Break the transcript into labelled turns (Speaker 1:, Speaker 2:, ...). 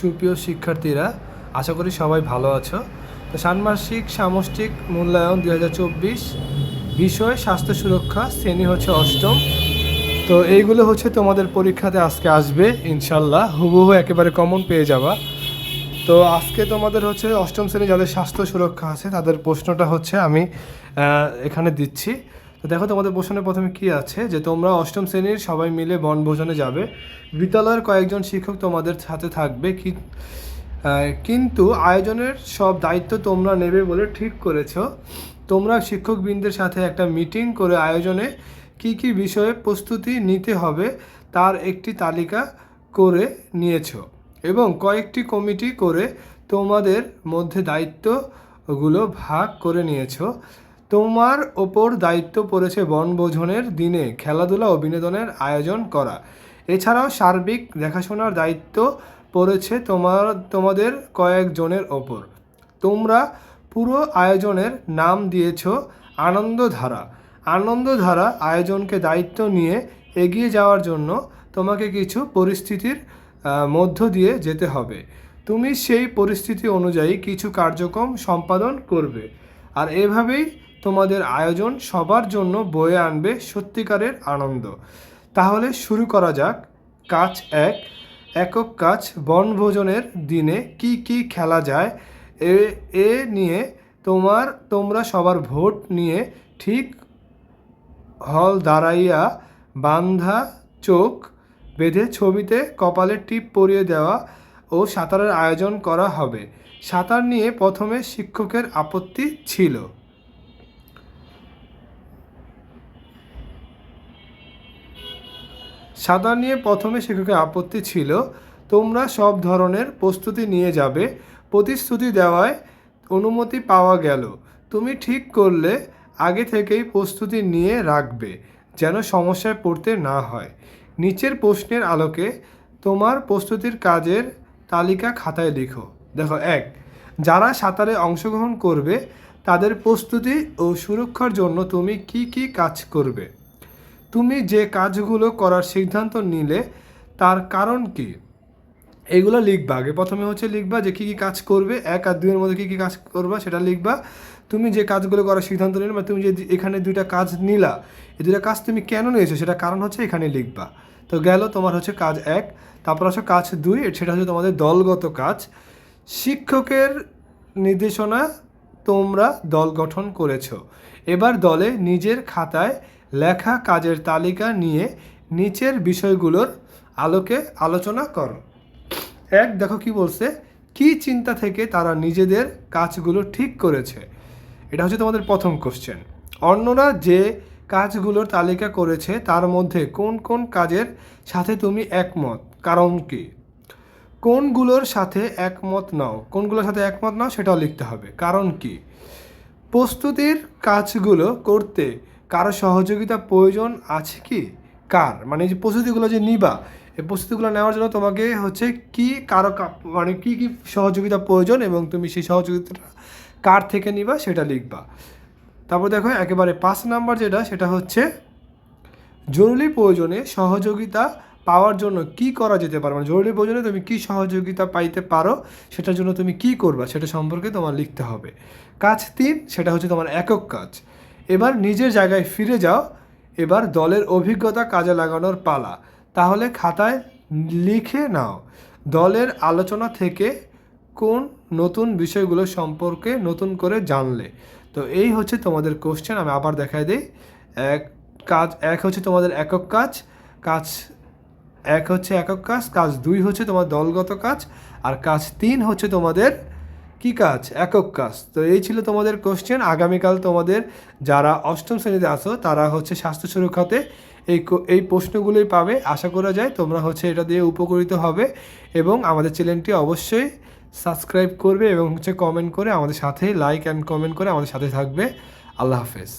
Speaker 1: সুপ্রিয় শিক্ষার্থীরা, আশা করি সবাই ভালো আছো। তো ষান্মাসিক সামষ্টিক মূল্যায়ন দুই হাজার চব্বিশ, বিষয় স্বাস্থ্য সুরক্ষা, শ্রেণি হচ্ছে অষ্টম। তো এইগুলো হচ্ছে তোমাদের পরীক্ষাতে আজকে আসবে, ইনশাল্লাহ। হুবহু একেবারে কমন পেয়ে যাবা। তো আজকে তোমাদের হচ্ছে অষ্টম শ্রেণি যাদের স্বাস্থ্য সুরক্ষা আছে, তাদের প্রশ্নটা হচ্ছে আমি এখানে দিচ্ছি। তো দেখো তোমাদের প্রশ্নে প্রথমে কি আছে? যে তোমরা অষ্টম শ্রেণির সবাই মিলে বনভোজনে যাবে। বিদ্যালয়ের কয়েকজন শিক্ষক তোমাদের সাথে থাকবে। কি কিন্তু আয়োজনের সব দায়িত্ব তোমরা নেবে বলে ঠিক করেছ। তোমরা শিক্ষকবৃন্দের সাথে একটা মিটিং করে আয়োজনে কি কি বিষয়ে প্রস্তুতি নিতে হবে তার একটি তালিকা করে নিয়েছো এবং কয়েকটি কমিটি করে তোমাদের মধ্যে দায়িত্বগুলো ভাগ করে নিয়েছো। তোমার ওপর দায়িত্ব পড়েছে বনভোজনের দিনে খেলাধুলা ও বিনোদনের আয়োজন করা। এছাড়াও সার্বিক দেখাশোনার দায়িত্ব পড়েছে তোমার, তোমাদের কয়েকজনের ওপর। তোমরা পুরো আয়োজনের নাম দিয়েছ আনন্দধারা। আনন্দধারা আয়োজনকে দায়িত্ব নিয়ে এগিয়ে যাওয়ার জন্য তোমাকে কিছু পরিস্থিতির মধ্য দিয়ে যেতে হবে। তুমি সেই পরিস্থিতি অনুযায়ী কিছু কার্যক্রম সম্পাদন করবে। আর এভাবেই তোমাদের আয়োজন সবার জন্য বয়ে আনবে সত্যিকারের আনন্দ। তাহলে শুরু করা যাক। কাজ এক, একক কাজ বনভোজনের দিনে কি কি খেলা যায় এ এ নিয়ে তোমার, তোমরা সবার ভোট নিয়ে ঠিক হল দাঁড়াইয়া বান্ধা চোখ বেঁধে ছবিতে কপালে টিপ পরিয়ে দেওয়া ও সাঁতারের আয়োজন করা হবে। সাঁতার নিয়ে প্রথমে শিক্ষকের আপত্তি ছিল। সাঁতার নিয়ে প্রথমে শিক্ষকের আপত্তি ছিল, তোমরা সব ধরনের প্রস্তুতি নিয়ে যাবে, প্রতিশ্রুতি দেওয়ায় অনুমতি পাওয়া গেল। তুমি ঠিক করলে, আগে থেকেই প্রস্তুতি নিয়ে রাখবে, যেন সমস্যায় পড়তে না হয়। নিচের প্রশ্নের আলোকে তোমার প্রস্তুতির কাজের তালিকা খাতায় লিখো। দেখো, এক, যারা সাঁতারে অংশগ্রহণ করবে, তাদের প্রস্তুতি ও সুরক্ষার জন্য তুমি কি কি কাজ করবে? তুমি যে কাজগুলো করার সিদ্ধান্ত নিলে, তার কারণ কি? এগুলো লিখবা। আগে প্রথমে হচ্ছে লিখবা যে কী কী কাজ করবে, এক আর দুইয়ের মধ্যে কী কী কাজ করবা সেটা লিখবা। তুমি যে কাজগুলো করার সিদ্ধান্ত নিলে বা তুমি যে এখানে দুইটা কাজ নিলা, এই দুইটা কাজ তুমি কেন নিয়েছো সেটা কারণ হচ্ছে এখানে লিখবা। তো গেল তোমার হচ্ছে কাজ এক, তারপর হচ্ছে কাজ দুই, সেটা হচ্ছে তোমাদের দলগত কাজ। শিক্ষকের নির্দেশনা তোমরা দল গঠন করেছ। এবার দলে নিজের খাতায় লেখা কাজের তালিকা নিয়ে নিচের বিষয়গুলোর আলোকে আলোচনা করো। এক, দেখো কি বলছে, কি চিন্তা থেকে তারা নিজেদের কাজগুলো ঠিক করেছে? এটা হচ্ছে তোমাদের প্রথম কোশ্চেন অন্যরা যে কাজগুলোর তালিকা করেছে, তার মধ্যে কোন কোন কাজের সাথে তুমি একমত? কারণ কি? কোনগুলোর সাথে একমত নাও? কোনগুলোর সাথে একমত নাও সেটাও লিখতে হবে। কারণ কি? প্রস্তুতির কাজগুলো করতে কারও সহযোগিতা প্রয়োজন আছে কি? কার? মানে যে প্রস্তুতিগুলো যে নিবা, এই প্রস্তুতিগুলো নেওয়ার জন্য তোমাকে হচ্ছে কি কারও মানে কি কি সহযোগিতা প্রয়োজন এবং তুমি সেই সহযোগিতাটা কার থেকে নিবা সেটা লিখবা। তারপর দেখো, একেবারে পাঁচ নাম্বার যেটা, সেটা হচ্ছে জরুরি প্রয়োজনে সহযোগিতা পাওয়ার জন্য কি করা যেতে পারে? মানে জরুরি প্রয়োজনে তুমি কি সহযোগিতা পাইতে পারো, সেটার জন্য তুমি কি করবা, সেটা সম্পর্কে তোমার লিখতে হবে। কাজ তিন, সেটা হচ্ছে তোমার একক কাজ। এবার নিজের জায়গায় ফিরে যাও, এবার দলের অভিজ্ঞতা কাজে লাগানোর পালা। তাহলে খাতায় লিখে নাও, দলের আলোচনা থেকে কোন নতুন বিষয়গুলো সম্পর্কে নতুন করে জানলে। তো এই হচ্ছে তোমাদের কোশ্চেন আমি আবার দেখাই দিই। এক কাজ, এক হচ্ছে তোমাদের একক কাজ কাজ এক হচ্ছে একক কাজ কাজ দুই হচ্ছে তোমার দলগত কাজ, আর কাজ তিন হচ্ছে তোমাদের কি কাজ? একক কাজ। তো এই ছিল তোমাদের কোশ্চেন আগামীকাল তোমাদের যারা অষ্টম শ্রেণীতে আসো তারা হচ্ছে স্বাস্থ্য সুরক্ষাতে এই এই প্রশ্নগুলোই পাবে। আশা করা যায় তোমরা হচ্ছে এটা দিয়ে উপকৃত হবে এবং আমাদের চ্যানেলটি অবশ্যই সাবস্ক্রাইব করবে এবং হচ্ছে কমেন্ট করে আমাদের সাথে লাইক অ্যান্ড কমেন্ট করে আমাদের সাথে থাকবে। আল্লাহ হাফেজ।